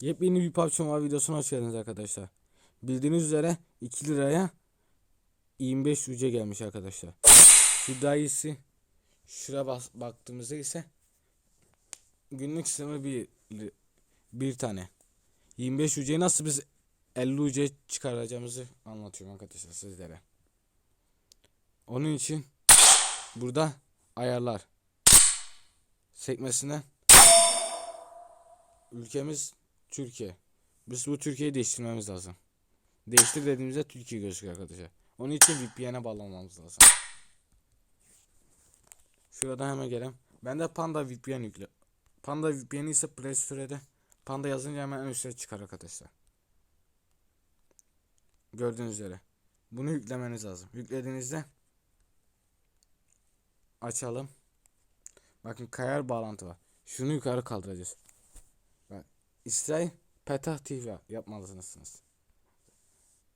Yepyeni bir PUBG Mobile videosuna hoş geldiniz arkadaşlar. Bildiğiniz üzere 2 liraya 25 üce gelmiş arkadaşlar. Şu daha iyisi şura bas, baktığımızda ise günlük sınırı bir bir tane. 25 ücreyi nasıl biz 50 ücre çıkaracağımızı anlatıyorum arkadaşlar sizlere. Onun için burada ayarlar sekmesinden ülkemiz Türkiye. Biz bu Türkiye'yi değiştirmemiz lazım. Değiştir dediğimizde Türkiye gözüküyor arkadaşlar. Onun için VPN'e bağlanmamız lazım. Şuradan hemen gelelim. Ben de Panda VPN yükle. Panda VPN ise Play Store'de Panda yazınca hemen en üstte çıkar arkadaşlar. Gördüğünüz üzere. Bunu yüklemeniz lazım. Yüklediğinizde açalım. Bakın kayar bağlantı var. Şunu yukarı kaldıracağız. İsrail Petah TV yapmalısınız.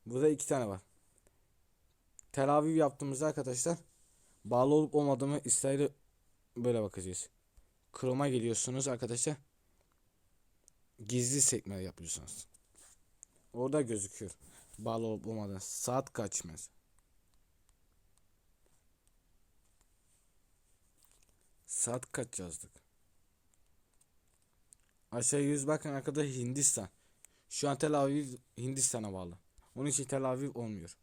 Burada iki tane var. Tel Aviv yaptığımızda arkadaşlar bağlı olup olmadığımı İsrail'e böyle bakacağız. Chrome'a geliyorsunuz arkadaşlar. Gizli sekme yapıyorsunuz. Orada gözüküyor. Bağlı olup olmadığı. Saat kaç mesela. Saat kaç yazdık? Aşağı yüz bakın arkada Hindistan. Şu an Tel Aviv Hindistan'a bağlı. Onun için Tel Aviv olmuyor.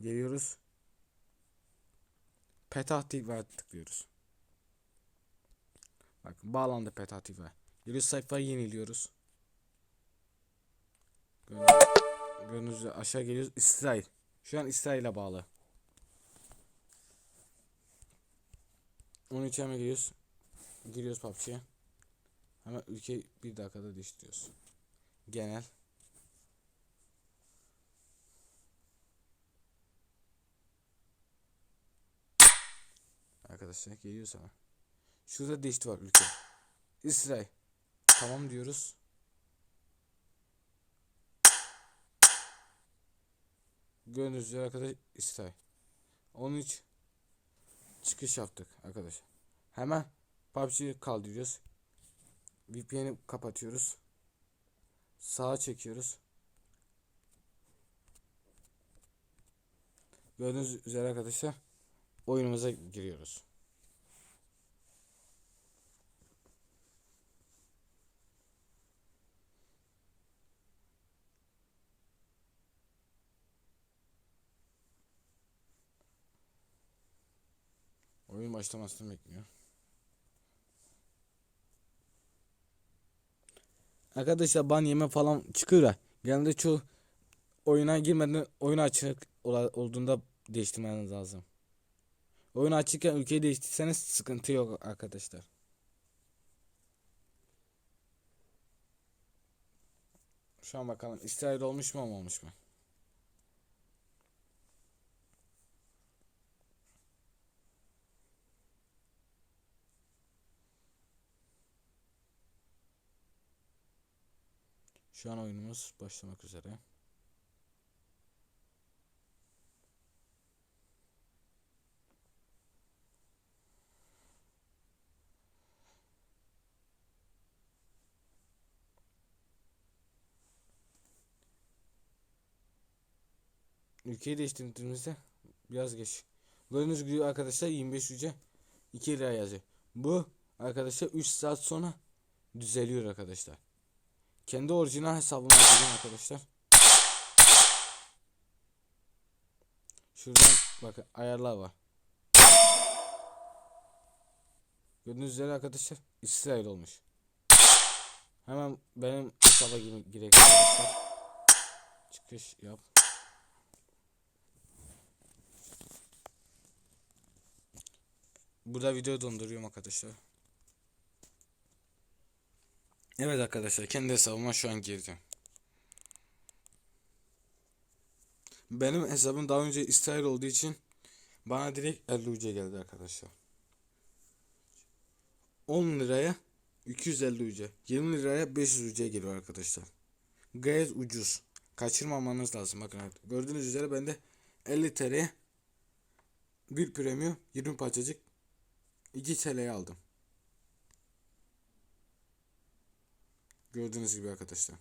Geliyoruz. Petah Tikva tıklıyoruz. Bak bağlandı Petah Tikva. Geliyoruz sayfayı yeniliyoruz. Gördüğünüz aşağı geliyoruz. İsrail. Şu an İsrail'e bağlı. Onun için hemen giriyoruz. Giriyoruz PUBG'ye. Hemen ülkeyi bir dakikada değiştiriyoruz. Genel. Arkadaşlar geliyoruz hemen. Şurada değişti var ülke. İsrail. Tamam diyoruz. Gördüğünüz üzere arkadaşlar İsrail. 13 çıkış yaptık arkadaşlar. Hemen PUBG'yi kaldırıyoruz. VPN'i kapatıyoruz. Sağa çekiyoruz. Gördüğünüz üzere arkadaşlar oyunumuza giriyoruz. Oyun başlamasını bekliyor. Arkadaşlar ban yeme falan çıkıyor ya. Genelde çoğu oyuna girmeden oyun açık olduğunda değiştirmeniz lazım. Oyun açıkken ülkeyi değiştirseniz sıkıntı yok arkadaşlar. Şu an bakalım İsrail olmuş mu olmamış mı? Şu an oyunumuz başlamak üzere. Ülkeyi değiştirdiğimizde biraz geç. Gördüğünüz gibi arkadaşlar 25 ücret 2 lira yazıyor. Bu arkadaşlar 3 saat sonra düzeliyor arkadaşlar. Kendi orijinal hesabıma girdim arkadaşlar. Şuradan bakın ayarlar var. Gördüğünüz üzere arkadaşlar İsrail olmuş. Hemen benim hesaba girek arkadaşlar. Çıkış yap. Burada video donduruyorum arkadaşlar. Evet arkadaşlar kendi hesabıma şu an girdim. Benim hesabım daha önce İsrail olduğu için bana direkt 50 UC geldi arkadaşlar. 10 liraya 250 UC, 20 liraya 500 UC geliyor arkadaşlar. Gayet ucuz. Kaçırmamanız lazım bakın. Gördüğünüz üzere bende 50 TL'ye bir premium 20 parçacık 2 TL'ye aldım. Gördüğünüz gibi arkadaşlar.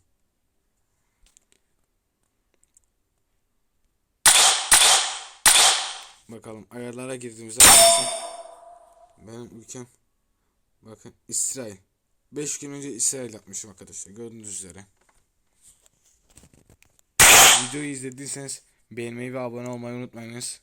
Bakalım ayarlara girdiğimizde benim ülkem bakın İsrail. 5 gün önce İsrail yapmışım arkadaşlar gördüğünüz üzere. Videoyu izlediyseniz beğenmeyi ve abone olmayı unutmayınız.